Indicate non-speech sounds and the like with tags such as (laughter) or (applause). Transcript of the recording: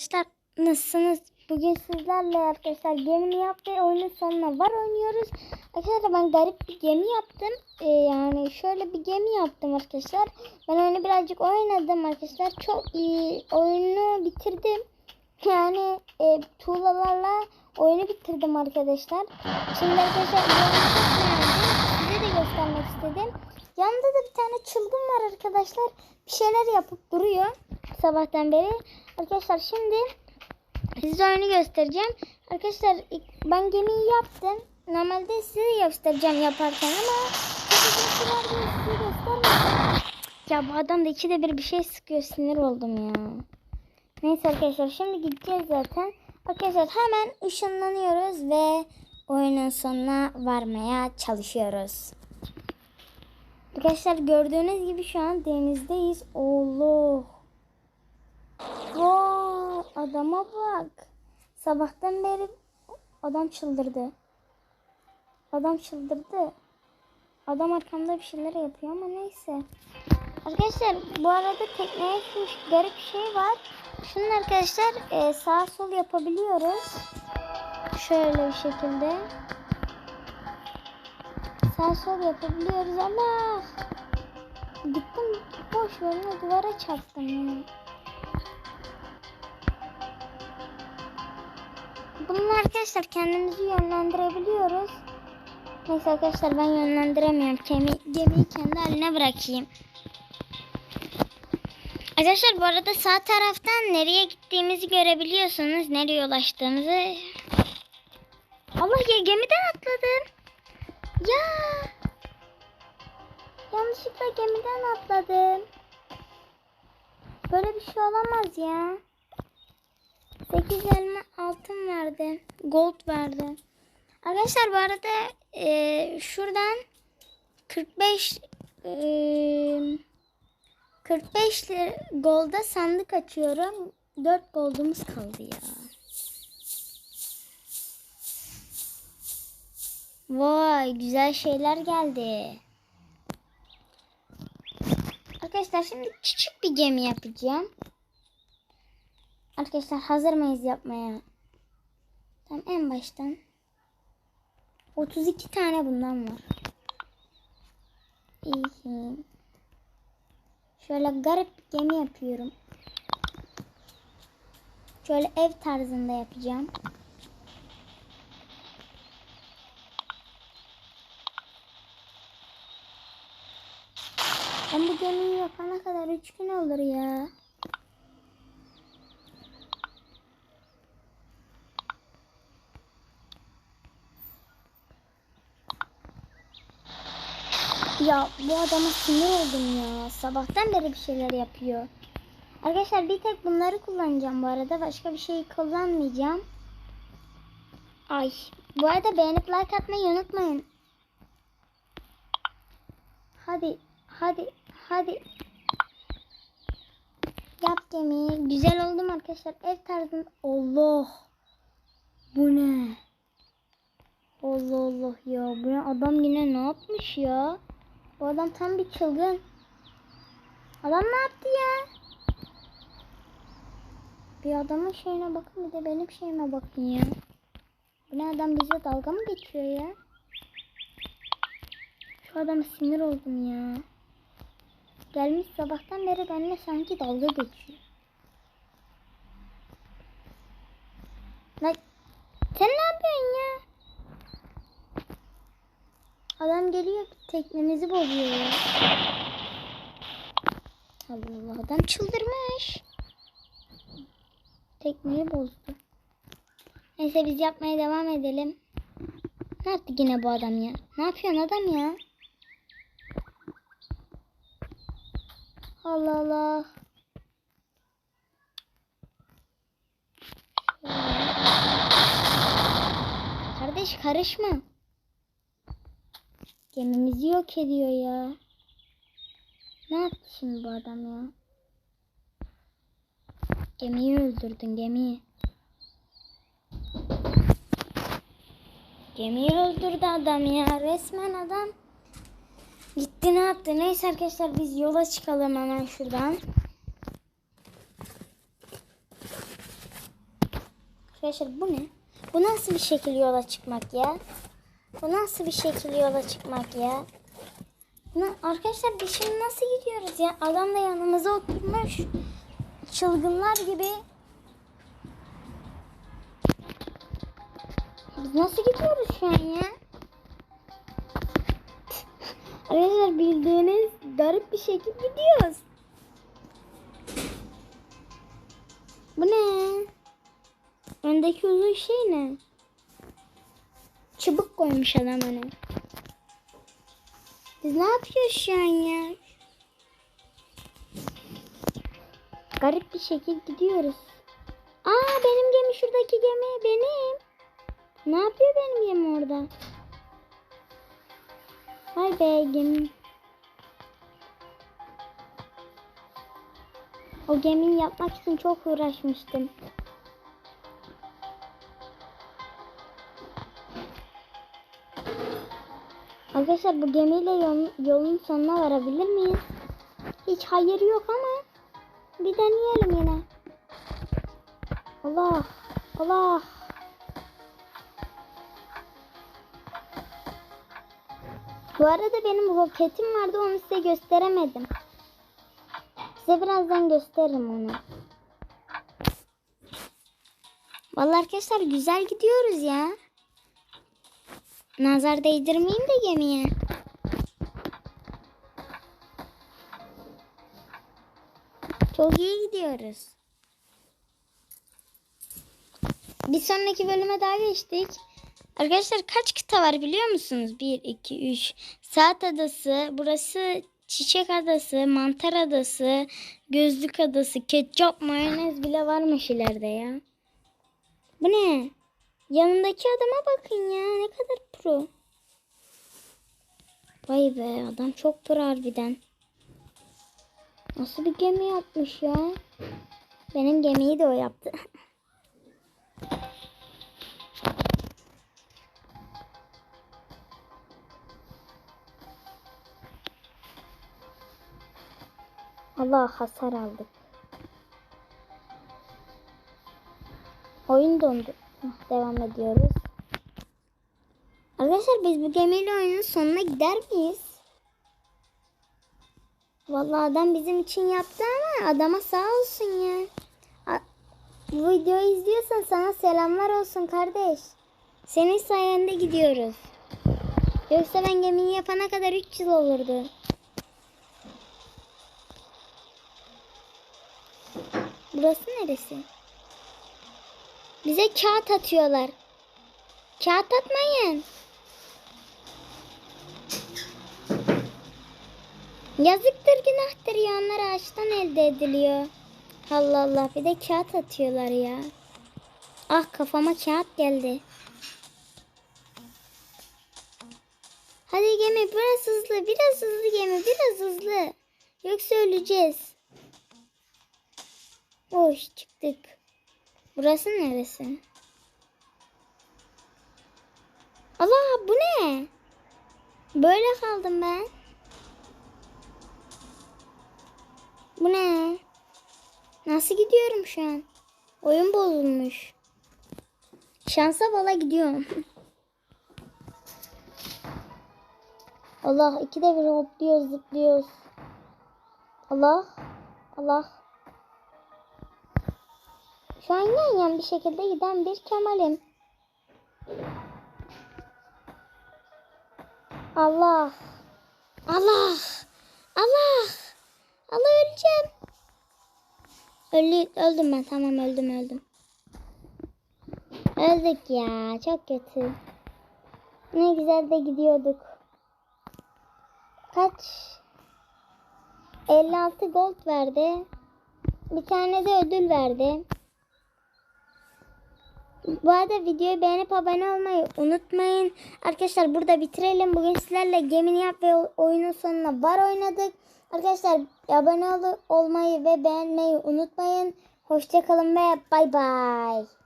Arkadaşlar nasılsınız? Bugün sizlerle arkadaşlar gemi yap oyunun sonuna var oynuyoruz. Arkadaşlar ben garip bir gemi yaptım. Ee, yani şöyle bir gemi yaptım arkadaşlar. Ben oyunu birazcık oynadım arkadaşlar. Çok iyi oyunu bitirdim. (laughs) Yani e, tuğlalarla oyunu bitirdim arkadaşlar. Şimdi arkadaşlar. Size de göstermek istedim. Yanında da bir tane çılgın var arkadaşlar. Bir şeyler yapıp duruyor sabahtan beri. Arkadaşlar şimdi size oyunu göstereceğim. Arkadaşlar ben gemiyi yaptım. Normalde size göstereceğim yaparken ama. Ya bu adam da ikide bir bir şey sıkıyor sinir oldum ya. Neyse arkadaşlar şimdi gideceğiz zaten. Arkadaşlar hemen ışınlanıyoruz ve oyunun sonuna varmaya çalışıyoruz. Arkadaşlar gördüğünüz gibi şu an denizdeyiz. Allah. Vay adama bak. Sabahtan beri adam çıldırdı. Adam çıldırdı. Adam arkamda bir şeyler yapıyor ama neyse. Arkadaşlar bu arada tekneye şu garip bir şey var. Şunun arkadaşlar e, sağ sol yapabiliyoruz. Şöyle bir şekilde. Sağ sol yapabiliyoruz ama gittim boş verine duvara çarptım ya. Bununla arkadaşlar kendimizi yönlendirebiliyoruz. Neyse arkadaşlar ben yönlendiremiyorum. Gemi, gemiyi kendi haline bırakayım. Arkadaşlar bu arada sağ taraftan nereye gittiğimizi görebiliyorsunuz. Nereye ulaştığımızı. Allah ya gemiden atladım. Ya. Yanlışlıkla gemiden atladım. Böyle bir şey olamaz ya. 8 elma altın verdi. Gold verdi. Arkadaşlar bu arada e, şuradan 45 e, 45 lira golda sandık açıyorum. 4 goldumuz kaldı ya. Vay güzel şeyler geldi. Arkadaşlar şimdi küçük bir gemi yapacağım. Arkadaşlar hazır mıyız yapmaya? Tamam en baştan. 32 tane bundan var. İyi. Şöyle garip gemi yapıyorum. Şöyle ev tarzında yapacağım. Ben bu gemiyi yapana kadar 3 gün olur ya. Ya bu adama sinir oldum ya. Sabahtan beri bir şeyler yapıyor. Arkadaşlar bir tek bunları kullanacağım bu arada. Başka bir şey kullanmayacağım. Ay. Bu arada beğenip like atmayı unutmayın. Hadi. Hadi. Hadi. Yap gemiyi. Güzel oldu mu arkadaşlar? Ev tarzında. Allah. Bu ne? Allah Allah ya. Bu ne? adam yine ne yapmış ya? Bu adam tam bir çılgın. Adam ne yaptı ya? Bir adamın şeyine bakın bir de benim şeyime bakın ya. Bu ne adam bize dalga mı geçiyor ya? Şu adama sinir oldum ya. Gelmiş sabahtan beri benimle sanki dalga geçiyor. Lan sen ne yapıyorsun ya? Adam geliyor teknemizi bozuyor ya. Allah adam çıldırmış. Tekneyi bozdu. Neyse biz yapmaya devam edelim. Ne yaptı yine bu adam ya? Ne yapıyorsun adam ya? Allah Allah. Kardeş karışma. Gemimizi yok ediyor ya. Ne yaptı şimdi bu adam ya? Gemiyi öldürdün gemiyi. Gemiyi öldürdü adam ya. Resmen adam gitti ne yaptı? Neyse arkadaşlar biz yola çıkalım hemen şuradan. Arkadaşlar bu ne? Bu nasıl bir şekil yola çıkmak ya? Bu nasıl bir şekil yola çıkmak ya? Arkadaşlar biz şimdi nasıl gidiyoruz ya? Adam da yanımıza oturmuş. Çılgınlar gibi. Biz nasıl gidiyoruz şu an ya? Arkadaşlar bildiğiniz garip bir şekilde gidiyoruz. Bu ne? Öndeki uzun şey ne? Çubuk koymuş adam öne. Biz ne yapıyoruz şu an ya? Garip bir şekilde gidiyoruz. Aa benim gemi şuradaki gemi benim. Ne yapıyor benim gemi orada? Vay be gemi. O gemiyi yapmak için çok uğraşmıştım. Arkadaşlar bu gemiyle yolun, yolun sonuna varabilir miyiz? Hiç hayır yok ama bir deneyelim yine. Allah Allah. Bu arada benim roketim vardı onu size gösteremedim. Size birazdan gösteririm onu. Vallahi arkadaşlar güzel gidiyoruz ya. Nazar değdirmeyeyim de gemiye. Çok iyi gidiyoruz. Bir sonraki bölüme daha geçtik. Arkadaşlar kaç kıta var biliyor musunuz? 1, 2, 3. Saat adası, burası çiçek adası, mantar adası, gözlük adası, ketçap, mayonez bile varmış ileride ya. Bu ne? Yanındaki adama bakın ya ne kadar pro. Vay be adam çok pro harbiden. Nasıl bir gemi yapmış ya? Benim gemiyi de o yaptı. (laughs) Allah hasar aldık. Oyun dondu. Devam ediyoruz. Arkadaşlar biz bu gemiyle oyunun sonuna gider miyiz? Vallahi adam bizim için yaptı ama adama sağ olsun ya. Bu videoyu izliyorsan sana selamlar olsun kardeş. Senin sayende gidiyoruz. Yoksa ben gemiyi yapana kadar 3 yıl olurdu. Burası neresi? Bize kağıt atıyorlar. Kağıt atmayın. Yazıktır günahtır ya onlar ağaçtan elde ediliyor. Allah Allah bir de kağıt atıyorlar ya. Ah kafama kağıt geldi. Hadi gemi biraz hızlı biraz hızlı gemi biraz hızlı. Yoksa öleceğiz. Hoş çıktık. Burası neresi? Allah bu ne? Böyle kaldım ben. Bu ne? Nasıl gidiyorum şu an? Oyun bozulmuş. Şansa bala gidiyorum. (laughs) Allah ikide bir hopluyoruz zıplıyoruz. Allah. Allah. Şu an yan bir şekilde giden bir Kemal'im. Allah. Allah. Allah. Allah öleceğim. Öldü, öldüm ben tamam öldüm öldüm. Öldük ya çok kötü. Ne güzel de gidiyorduk. Kaç? 56 gold verdi. Bir tane de ödül verdi. Bu arada videoyu beğenip abone olmayı unutmayın. Arkadaşlar burada bitirelim. Bugün sizlerle gemini yap ve oyunun sonuna var oynadık. Arkadaşlar abone ol olmayı ve beğenmeyi unutmayın. Hoşçakalın ve bay bay.